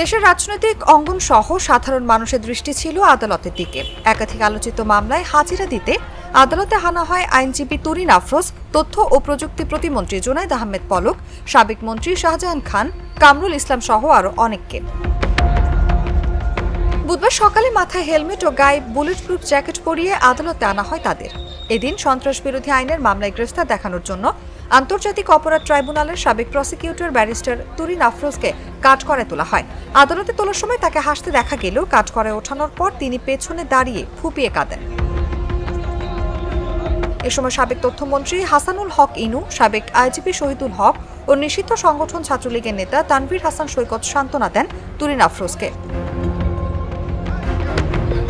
দেশের রাজনৈতিক অঙ্গন সহ সাধারণ মানুষের দৃষ্টি ছিল আদালতের দিকে। একাধিক আলোচিত মামলায় হাজিরা দিতে আদালতে হানা হয় আইনজীবী তুরিন আফরোজ, তথ্য ও প্রযুক্তি প্রতিমন্ত্রী জুনাইদ আহমেদ পলক, সাবেক মন্ত্রী শাহজাহান খান, কামরুল ইসলাম সহ আরও অনেককে। বুধবার সকালে মাথায় হেলমেট ও গায়ে বুলেট প্রুফ জ্যাকেট পরিয়ে আদালতে আনা হয় তাদের। এদিন সন্ত্রাস বিরোধী আইনের মামলায় গ্রেফতার দেখানোর জন্য আন্তর্জাতিক অপরাধ ট্রাইব্যুনালের সাবেক প্রসিকিউটর ব্যারিস্টার তুরিন আফরোজকে কাঠকড়ায় তোলা হয়। আদালতে তোলার সময় তাকে হাসতে দেখা গেলেও কাঠকড়ায় ওঠানোর পর তিনি পেছনে দাঁড়িয়ে ফুপিয়ে কাঁদেন। এ সময় সাবেক তথ্যমন্ত্রী হাসানুল হক ইনু, সাবেক আইজিপি শহীদুল হক ও নিষিদ্ধ সংগঠন ছাত্রলীগের নেতা তানভীর হাসান সৈকত সান্ত্বনা দেন তুরিন আফরোজকে।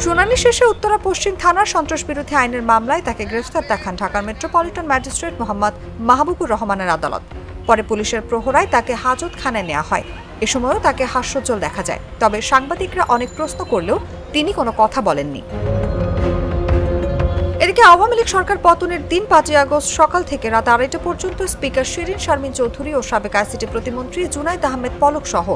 শুনানি শেষে উত্তরা পশ্চিম থানার সন্ত্রাস বিরোধী আইনের মামলায় তাকে গ্রেফতার দেখান ঢাকার মেট্রোপলিটন ম্যাজিস্ট্রেট মোহাম্মদ মাহবুবুর রহমানের আদালত। পরে পুলিশের প্রহরায় তাকে হাজতখানায় নেওয়া হয়। এ সময়ও তাকে হাস্যোজ্জ্বল দেখা যায়, তবে সাংবাদিকরা অনেক প্রশ্ন করলেও তিনি কোনো কথা বলেননি। এদিকে আওয়ামী লীগ সরকার পতনের দিন পাঁচই আগস্ট সকাল থেকে রাত আড়াইটা পর্যন্ত স্পিকার শিরিন শারমিন চৌধুরী ও সাবেক আইসিটি প্রতিমন্ত্রী জুনাইদ আহমেদ পলক সহ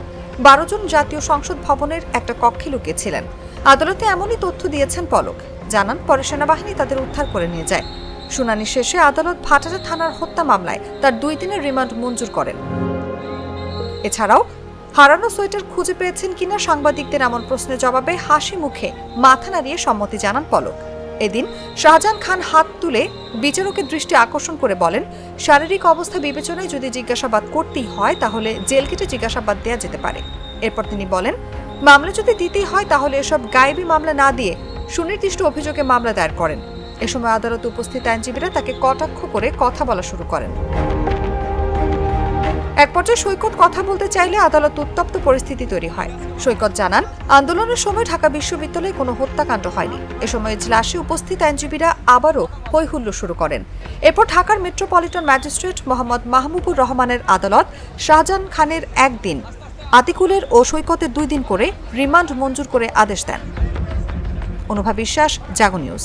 বারো জন জাতীয় সংসদ ভবনের একটা কক্ষে লুকিয়েছিলেন। আদালতে এমনই তথ্য দিয়েছেন পলক। জানান, পরে সেনাবাহিনী তাদের উদ্ধার করে নিয়ে যায়। শুনানি শেষে আদালত ভাটারা থানার হত্যা মামলায় তার দুই দিনের রিমান্ড মঞ্জুর করেন। এছাড়াও হারানো সোয়েটার খুঁজে পেয়েছেন কিনা সাংবাদিকদের এমন প্রশ্নের জবাবে হাসি মুখে মাথা নাড়িয়ে সম্মতি জানান পলক। এদিন শাহজাহান খান হাত তুলে বিচারকের দৃষ্টি আকর্ষণ করে বলেন, শারীরিক অবস্থা বিবেচনায় যদি জিজ্ঞাসাবাদ করতেই হয়, তাহলে জেল কেটে জিজ্ঞাসাবাদ দেওয়া যেতে পারে। এরপর তিনি বলেন, মামলা যদি দিতেই হয়, তাহলে এসব গায়েবী মামলা না দিয়ে সুনির্দিষ্ট অভিযোগে মামলা দায়ের করেন। এ সময় আদালতে উপস্থিত আইনজীবীরা তাকে কটাক্ষ করে কথা বলা শুরু করেন। এক পর্যায়ে সৈকত কথা বলতে চাইলে আদালত উত্তপ্ত পরিস্থিতি তৈরি হয়। সৈকত জানান, আন্দোলনের সময় ঢাকা বিশ্ববিদ্যালয়ে কোনো হত্যাকাণ্ড হয়নি। এ সময় ইজলাসে উপস্থিত আইনজীবীরা আবারও হৈহুল্ল শুরু করেন। এরপর ঢাকার মেট্রোপলিটন ম্যাজিস্ট্রেট মোহাম্মদ মাহমুবুর রহমানের আদালত শাহজাহান খানের একদিন, আতিকুলের ও সৈকতের দুই দিন করে রিমান্ড মঞ্জুর করে আদেশ দেন। অনুভা বিশ্বাস, জাগো নিউজ।